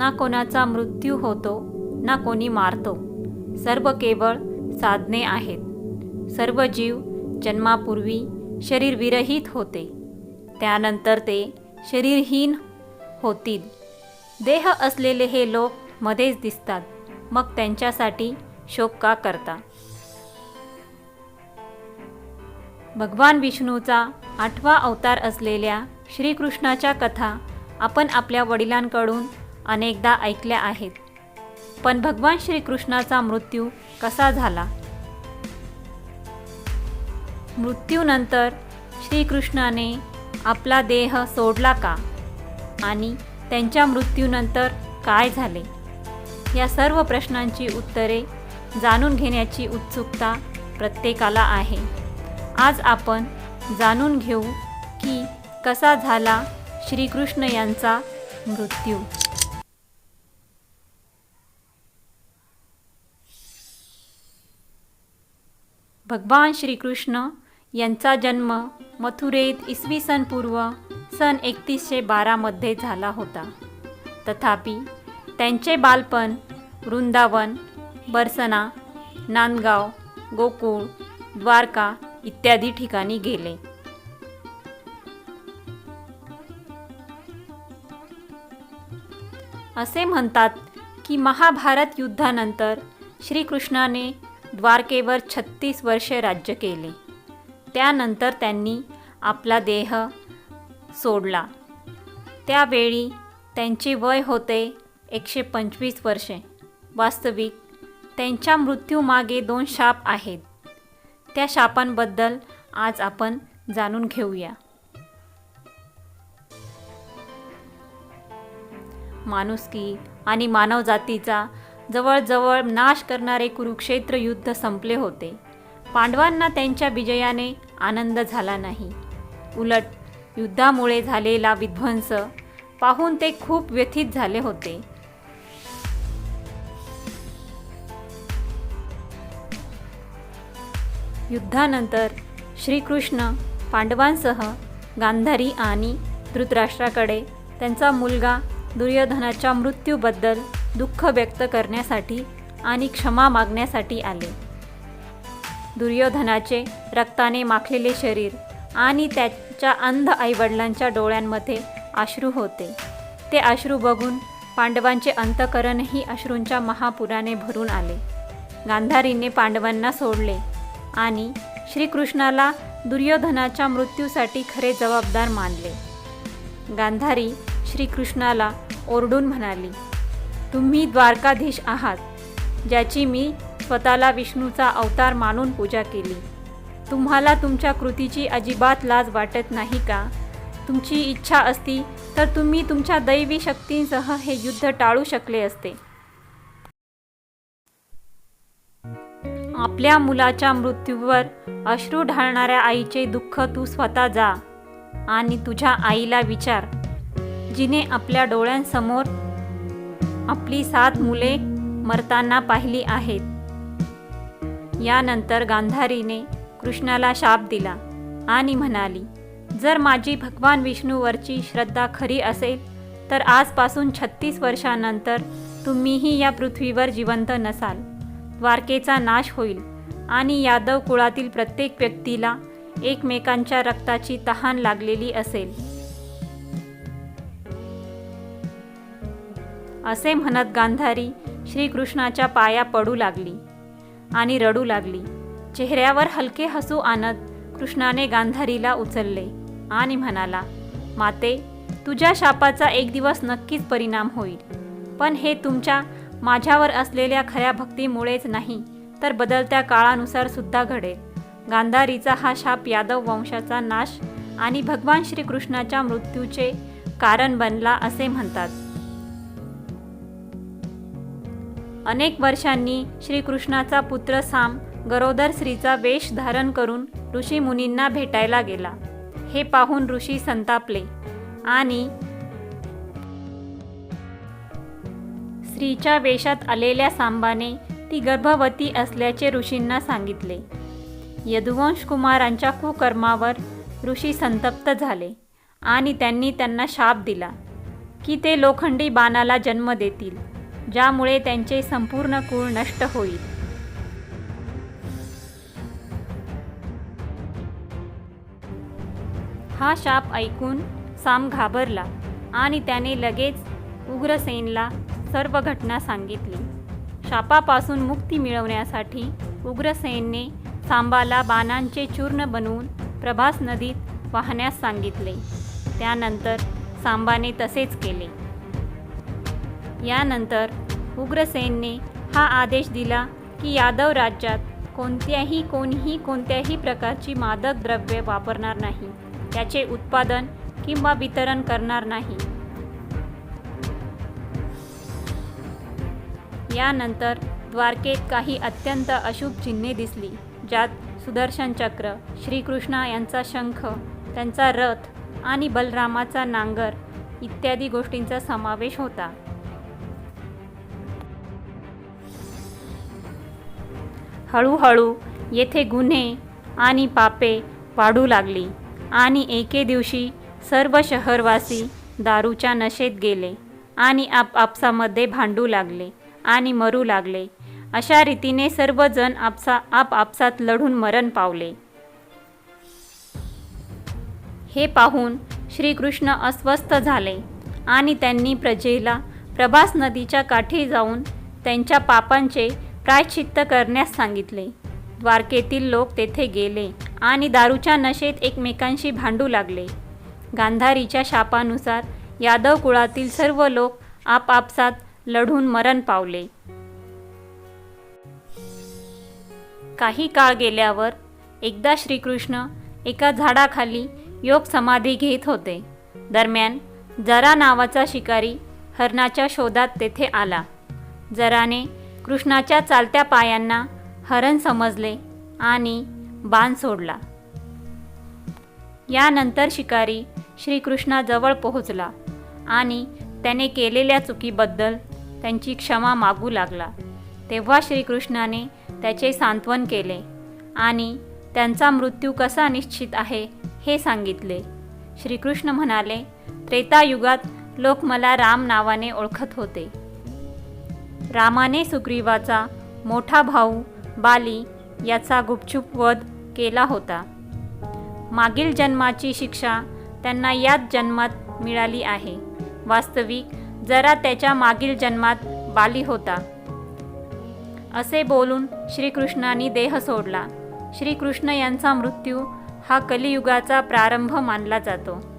ना कोणाचा मृत्यू होतो ना कोणी मारतो. सर्व केवळ साधने आहेत. सर्व जीव जन्मापूर्वी शरीरविरहित होते. त्यानंतर ते शरीरहीन होतील. देह असलेले हे लोक मध्येच दिसतात. मग त्यांच्यासाठी शोक का करता? भगवान विष्णूचा आठवा अवतार असलेल्या श्रीकृष्णाच्या कथा आपण आपल्या वडिलांकडून अनेकदा ऐकल्या आहेत. पण भगवान श्रीकृष्णाचा मृत्यू कसा झाला? मृत्यूनंतर श्रीकृष्णाने आपला देह सोडला का? आणि त्यांच्या मृत्यूनंतर काय झाले? या सर्व प्रश्नांची उत्तरे जाणून घेण्याची उत्सुकता प्रत्येकाला आहे. आज आपण जाणून घेऊ की कसा झाला श्रीकृष्ण यांचा मृत्यू. भगवान श्रीकृष्ण यांचा जन्म मथुरेत इसवी सन पूर्व सन एकतीसशे बारामध्ये झाला होता. तथापि त्यांचे बालपण वृंदावन बरसना नांदगाव गोकुळ द्वारका इत्यादी ठिकाणी गेले. असे म्हणतात की महाभारत युद्धानंतर श्रीकृष्णाने द्वारकेवर छत्तीस वर्षे राज्य केले. त्यानंतर त्यांनी आपला देह सोडला. त्यावेळी त्यांचे वय होते एकशे पंचवीस वर्षे. वास्तविक त्यांच्या मृत्यूमागे दोन शाप आहेत. त्या शापांबद्दल आज आपण जाणून घेऊया. माणुसकी आणि मानवजातीचा जवळजवळ नाश करणारे कुरुक्षेत्र युद्ध संपले होते. पांडवांना त्यांच्या विजयाने आनंद झाला नाही. उलट युद्धामुळे झालेला विध्वंस पाहून ते खूप व्यथित झाले होते. युद्धानंतर श्रीकृष्ण पांडवांसह गांधारी आणि धृतराष्ट्राकडे त्यांचा मुलगा दुर्योधनाच्या मृत्यूबद्दल दुःख व्यक्त करण्यासाठी आणि क्षमा मागण्यासाठी आले. दुर्योधनाचे रक्ताने माखलेले शरीर आणि त्याच्या अंध आईवडिलांच्या डोळ्यांमध्ये अश्रू होते. ते अश्रू बघून पांडवांचे अंतकरणही अश्रूंच्या महापुराने भरून आले. गांधारीने पांडवांना सोडले आणि श्रीकृष्णाला दुर्योधनाच्या मृत्यूसाठी खरे जबाबदार मानले. गांधारी श्रीकृष्णाला ओरडून म्हणाली तुम्ही द्वारकाधीश आहात ज्याची मी स्वतःला विष्णूचा अवतार मानून पूजा केली. तुम्हाला तुमच्या कृतीची अजिबात लाज वाटत नाही का? तुमची इच्छा असती तर तुम्ही तुमच्या दैवी शक्तींसह हे युद्ध टाळू शकले असते. आपल्या मुलाच्या मृत्यूवर अश्रू ढाळणाऱ्या आईचे दुःख तू स्वतः जा आणि तुझ्या आईला विचार जिने आपल्या डोळ्यांसमोर आपली सात मुले मरताना पाहिली आहेत. यानंतर गांधारीने कृष्णाला शाप दिला आणि म्हणाली जर माझी भगवान विष्णूवरची श्रद्धा खरी असेल तर आजपासून छत्तीस वर्षानंतर तुम्हीही या पृथ्वीवर जिवंत नसाल. द्वारकेचा नाश होईल आणि यादव कुळातील प्रत्येक व्यक्तीला एकमेकांच्या रक्ताची तहान लागलेली असेल. असे म्हणत गांधारी श्रीकृष्णाच्या पाया पडू लागली आणि रडू लागली. चेहऱ्यावर हलके हसू आणत कृष्णाने गांधारीला उचलले आणि म्हणाला माते तुझ्या शापाचा एक दिवस नक्कीच परिणाम होईल. पण हे तुमच्या माझ्यावर असलेल्या खऱ्या भक्तीमुळेच नाही तर बदलत्या काळानुसार सुद्धा घडेल. गांधारीचा हा शाप यादव वंशाचा नाश आणि भगवान श्रीकृष्णाच्या मृत्यूचे कारण बनला असे म्हणतात. अनेक वर्षांनी श्रीकृष्णाचा पुत्र साम गरोदर स्त्रीचा वेश धारण करून ऋषी मुनींना भेटायला गेला. हे पाहून ऋषी संतापले. आणि स्त्रीच्या वेशात आलेल्या सांबाने ती गर्भवती असल्याचे ऋषींना सांगितले. यदुवंश कुमारांच्या कुकर्मावर ऋषी संतप्त झाले आणि त्यांनी त्यांना शाप दिला की ते लोखंडी बाणाला जन्म देतील. ज्यामुळे त्यांचे संपूर्ण कुळ नष्ट होईल. हा शाप ऐकून साम घाबरला आणि त्याने लगेच उग्रसेनला सर्व घटना सांगितली. शापापासून मुक्ती मिळवण्यासाठी उग्रसेनने सांबाला बाणांचे चूर्ण बनवून प्रभास नदीत वाहण्यास सांगितले. त्यानंतर सांबाने तसेच केले. यानंतर उग्रसेनने हा आदेश दिला की यादव राज्यात कोणत्याही कोणीही कोणत्याही प्रकारची मादक द्रव्ये वापरणार नाही. त्याचे उत्पादन किंवा वितरण करणार नाही. यानंतर द्वारकेत काही अत्यंत अशुभ चिन्हे दिसली ज्यात सुदर्शन चक्र श्रीकृष्णा यांचा शंख त्यांचा रथ आणि बलरामाचा नांगर इत्यादी गोष्टींचा समावेश होता. हळूहळू येथे गुन्हे आणि पापे वाढू लागली आणि एके दिवशी सर्व शहरवासी दारूच्या नशेत गेले आणि आपापसामध्ये भांडू लागले आणि मरू लागले. अशा रीतीने सर्वजण आपसा आपापसात लढून मरण पावले. हे पाहून श्रीकृष्ण अस्वस्थ झाले आणि त्यांनी प्रजेला प्रभास नदीच्या काठी जाऊन त्यांच्या पापांचे प्रायश्चित्त करण्यास सांगितले. द्वारकेतील लोक तेथे गेले आणि दारूच्या नशेत एकमेकांशी भांडू लागले. गांधारीच्या शापानुसार यादव कुळातील सर्व लोक आपापसात लढून मरण पावले. काही काळ गेल्यावर एकदा श्रीकृष्ण एका झाडाखाली योग समाधी घेत होते. दरम्यान जरा नावाचा शिकारी हरणाच्या शोधात तेथे आला. जराने कृष्णाच्या चालत्या पायांना हरण समजले आणि बाण सोडला. यानंतर शिकारी श्रीकृष्णाजवळ पोहोचला आणि त्याने केलेल्या चुकीबद्दल त्यांची क्षमा मागू लागला. तेव्हा श्रीकृष्णाने त्याचे सांत्वन केले आणि त्यांचा मृत्यू कसा निश्चित आहे हे सांगितले. श्रीकृष्ण म्हणाले त्रेतायुगात लोक मला राम नावाने ओळखत होते. रामाने सुग्रीवाचा मोठा भाऊ बाली याचा गुपचूप वध केला होता. मागील जन्माची शिक्षा त्यांना याच जन्मात मिळाली आहे. वास्तविक जरा त्याच्या मागील जन्मात बाली होता. असे बोलून श्रीकृष्णाने देह सोडला. श्रीकृष्ण यांचा मृत्यू हा कलियुगाचा प्रारंभ मानला जातो.